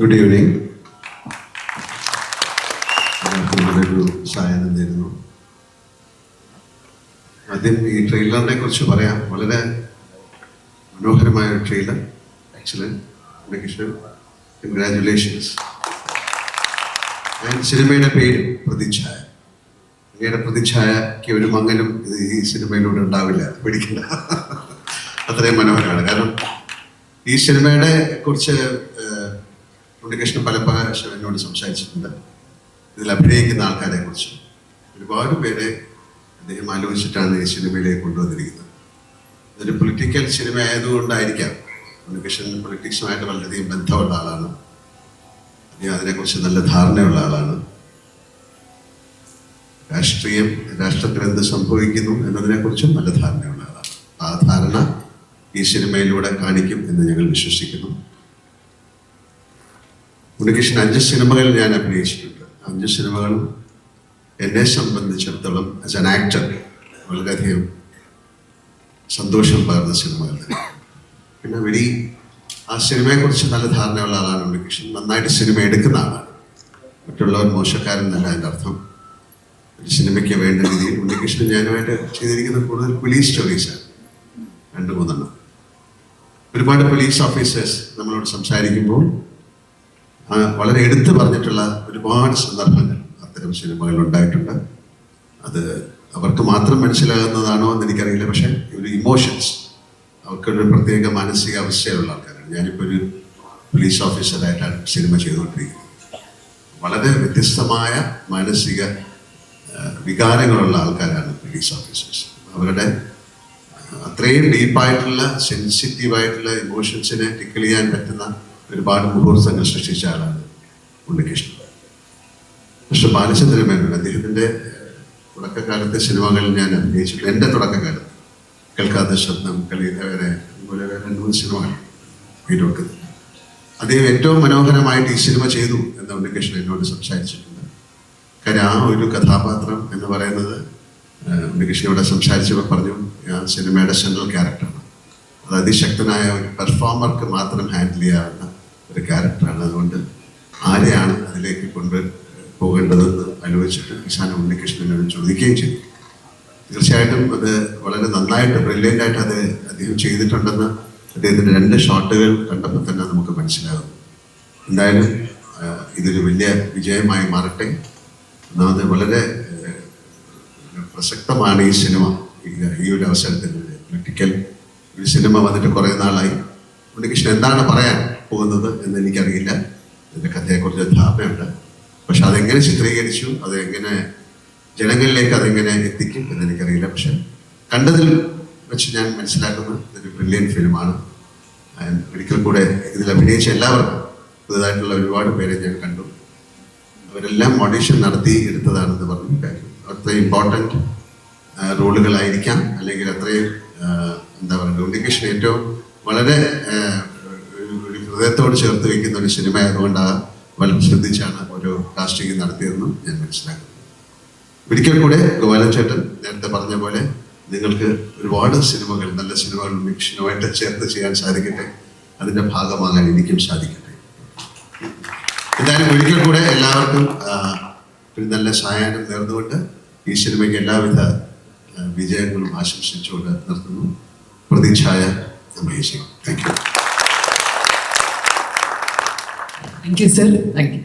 Good evening നല്ലൊരു ആദ്യം ഈ ട്രെയിലറിനെ കുറിച്ച് പറയാം. വളരെ മനോഹരമായ ഒരു ട്രെയിലർ എക്സലന്റ് കൃഷ്ണൻ കൺഗ്രാറ്റുലേഷൻസ് ഞാൻ സിനിമയുടെ പേര് പ്രതിച്ഛായ അങ്ങയുടെ പ്രതിച്ഛായക്ക് ഒരു മങ്ങലും ഇത് ഈ സിനിമയിലൂടെ ഉണ്ടാവില്ല. പേടിക്കണ്ട. അത്രയും മനോഹരമാണ്. കാരണം ഈ സിനിമയുടെ കുറിച്ച് ഉണ്ണികൃഷ്ണൻ പല പ്രാവശ്യം എന്നോട് സംസാരിച്ചിട്ടുണ്ട്. ഇതിൽ അഭിനയിക്കുന്ന ആൾക്കാരെ കുറിച്ച്. ഒരുപാട് പേരെ അദ്ദേഹം ആലോചിച്ചിട്ടാണ് ഈ സിനിമയിലേക്ക് കൊണ്ടുവന്നിരിക്കുന്നത്. ഇതൊരു പൊളിറ്റിക്കൽ സിനിമ ആയതുകൊണ്ടായിരിക്കാം ഉണ്ണികൃഷ്ണൻ പൊളിറ്റിക്സുമായിട്ട് വളരെയധികം ബന്ധമുള്ള ആളാണ്. അദ്ദേഹം അതിനെക്കുറിച്ച് നല്ല ധാരണയുള്ള ആളാണ്. രാഷ്ട്രീയം രാഷ്ട്രത്തിൽ എന്ത് സംഭവിക്കുന്നു എന്നതിനെക്കുറിച്ചും നല്ല ധാരണയുള്ള ആളാണ്. ആ ധാരണ ഈ സിനിമയിലൂടെ കാണിക്കും എന്ന് ഞങ്ങൾ വിശ്വസിക്കുന്നു. ഉണ്ണികൃഷ്ണൻ അഞ്ച് സിനിമകൾ ഞാൻ അഭിനയിച്ചിട്ടുണ്ട്. അഞ്ച് സിനിമകളും എന്നെ സംബന്ധിച്ചിടത്തോളം ആസ് ആൻ ആക്ടർ വളരെയധികം സന്തോഷം പകർന്ന സിനിമകൾ പിന്നെ വെടി ആ സിനിമയെക്കുറിച്ച് നല്ല ധാരണയുള്ള ആളാണ് ഉണ്ണികൃഷ്ണൻ നന്നായിട്ട് സിനിമ എടുക്കുന്ന ആളാണ്. മറ്റുള്ളവർ മോശക്കാരെന്നല്ല എന്റെ അർത്ഥം. ഒരു സിനിമയ്ക്ക് വേണ്ട രീതിയിൽ ഉണ്ണികൃഷ്ണൻ ഞാനുമായിട്ട് ചെയ്തിരിക്കുന്ന കൂടുതൽ പോലീസ് സ്റ്റോറീസാണ് രണ്ട് മൂന്നെണ്ണം. ഒരുപാട് പോലീസ് ഓഫീസേഴ്സ് നമ്മളോട് സംസാരിക്കുമ്പോൾ വളരെ എടുത്തു പറഞ്ഞിട്ടുള്ള ഒരുപാട് സന്ദർഭങ്ങൾ അത്തരം സിനിമകൾ ഉണ്ടായിട്ടുണ്ട്. അത് അവർക്ക് മാത്രം മനസ്സിലാകുന്നതാണോ എന്ന് എനിക്കറിയില്ല. പക്ഷേ ഒരു ഇമോഷൻസ് അവർക്കൊരു പ്രത്യേക മാനസിക അവസ്ഥയുള്ള ആൾക്കാരാണ്. ഞാനിപ്പോൾ ഒരു പോലീസ് ഓഫീസറായിട്ടാണ് സിനിമ ചെയ്തുകൊണ്ടിരിക്കുന്നത്. വളരെ വ്യത്യസ്തമായ മാനസിക വികാരങ്ങളുള്ള ആൾക്കാരാണ് പോലീസ് ഓഫീസേഴ്സ് അവരുടെ അത്രയും ഡീപ്പായിട്ടുള്ള സെൻസിറ്റീവായിട്ടുള്ള ഇമോഷൻസിനെ ടിക്കിൾ ചെയ്യാൻ പറ്റുന്ന ഒരുപാട് മുഹൂർത്തങ്ങൾ സൃഷ്ടിച്ച ആളാണ് ഉണ്ണികൃഷ്ണൻ. പക്ഷെ ബാലചന്ദ്രൻ മേനോൻ അദ്ദേഹത്തിന്റെ തുടക്കകാലത്തെ സിനിമകളിൽ ഞാൻ അഭിനയിച്ചിട്ടുണ്ട് എന്റെ തുടക്കകാലത്ത് കേൾക്കാത്ത ശബ്ദം കളിയിലവരെ അതുപോലെ രണ്ട് മൂന്ന് സിനിമകൾ വീട്ടോക്കുന്നത് അദ്ദേഹം ഏറ്റവും മനോഹരമായിട്ട് ഈ സിനിമ ചെയ്തു എന്ന് ഉണ്ണികൃഷ്ണൻ എന്നോട് സംസാരിച്ചിട്ടുണ്ട്. കാര്യം ആ ഒരു കഥാപാത്രം എന്ന് പറയുന്നത് ഉണ്ണികൃഷ്ണൻ ഇവിടെ സംസാരിച്ചപ്പോൾ പറഞ്ഞു ആ സിനിമയുടെ സെൻട്രൽ ക്യാരക്ടറാണ് അത് അതിശക്തനായ ഒരു പെർഫോമർക്ക് മാത്രം ഹാൻഡിൽ ചെയ്യാവുന്ന ഒരു ക്യാരക്ടറാണ്. അതുകൊണ്ട് ആരെയാണ് അതിലേക്ക് കൊണ്ട് പോകേണ്ടതെന്ന് ആലോചിച്ചിട്ട് കിസാൻ ഉണ്ണികൃഷ്ണനോട് ചോദിക്കുകയും ചെയ്തു. തീർച്ചയായിട്ടും അത് വളരെ നന്നായിട്ട് ബ്രില്യന്റ് ആയിട്ട് അത് അദ്ദേഹം ചെയ്തിട്ടുണ്ടെന്ന് അദ്ദേഹത്തിന്റെ രണ്ട് ഷോട്ടുകൾ കണ്ടപ്പോൾ തന്നെ നമുക്ക് മനസ്സിലാകും. എന്തായാലും ഇതൊരു വലിയ വിജയമായി മാറട്ടെ. ഒന്നാമത് വളരെ പ്രസക്തമാണ് ഈ സിനിമ. ഈ ഒരു അവസരത്തിൽ പൊളിറ്റിക്കൽ ഒരു സിനിമ വന്നിട്ട് കുറേ നാളായി. ഉണ്ണികൃഷ്ണൻ എന്താണ് പറയാൻ പോകുന്നത് എന്ന് എനിക്കറിയില്ല എന്റെ കഥയെക്കുറിച്ച് ധാരണയുണ്ട്. പക്ഷെ അതെങ്ങനെ ചിത്രീകരിച്ചു അതെങ്ങനെ ജനങ്ങളിലേക്ക് അതെങ്ങനെ എത്തിക്കും എന്ന് എനിക്കറിയില്ല പക്ഷെ കണ്ടതിൽ വെച്ച് ഞാൻ മനസ്സിലാക്കുന്നത് ഇതൊരു ബ്രില്യൻ ഫിലിമാണ് ഒരിക്കൽ കൂടെ ഇതിൽ അഭിനയിച്ച എല്ലാവർക്കും പുതുതായിട്ടുള്ള ഒരുപാട് പേരെ ഞാൻ കണ്ടു. അവരെല്ലാം ഓഡീഷൻ നടത്തി എടുത്തതാണെന്ന് പറഞ്ഞു കാര്യം. അത്രയും ഇമ്പോർട്ടന്റ് റോളുകളായിരിക്കാം അല്ലെങ്കിൽ അത്രയും എന്താ പറയുക ഉണ്ണികൃഷ്ണൻ ഏറ്റവും വളരെ ഹൃദയത്തോട് ചേർത്ത് വയ്ക്കുന്ന ഒരു സിനിമ ആയതുകൊണ്ട് ആ വളരെ ശ്രദ്ധിച്ചാണ് ഓരോ കാസ്റ്റിംഗ് നടത്തിയതെന്നും ഞാൻ മനസ്സിലാക്കുന്നു. ഒരിക്കൽ കൂടെ ഗോപാലൻ ചേട്ടൻ നേരത്തെ പറഞ്ഞ പോലെ നിങ്ങൾക്ക് ഒരുപാട് സിനിമകൾ നല്ല സിനിമകൾ ഉണ്ണികൃഷ്ണനുമായിട്ട് ചേർത്ത് ചെയ്യാൻ സാധിക്കട്ടെ. അതിന്റെ ഭാഗമാകാൻ എനിക്കും സാധിക്കട്ടെ. എന്തായാലും ഒരിക്കൽ കൂടെ എല്ലാവർക്കും ഒരു നല്ല സഹായം നേർന്നുകൊണ്ട് ഈ സിനിമയ്ക്ക് എല്ലാവിധ വിജയങ്ങളും ആശംസിച്ചുകൊണ്ട് നിർത്തുന്നു. പ്രതീക്ഷായ amazing thank you thank you sir thank you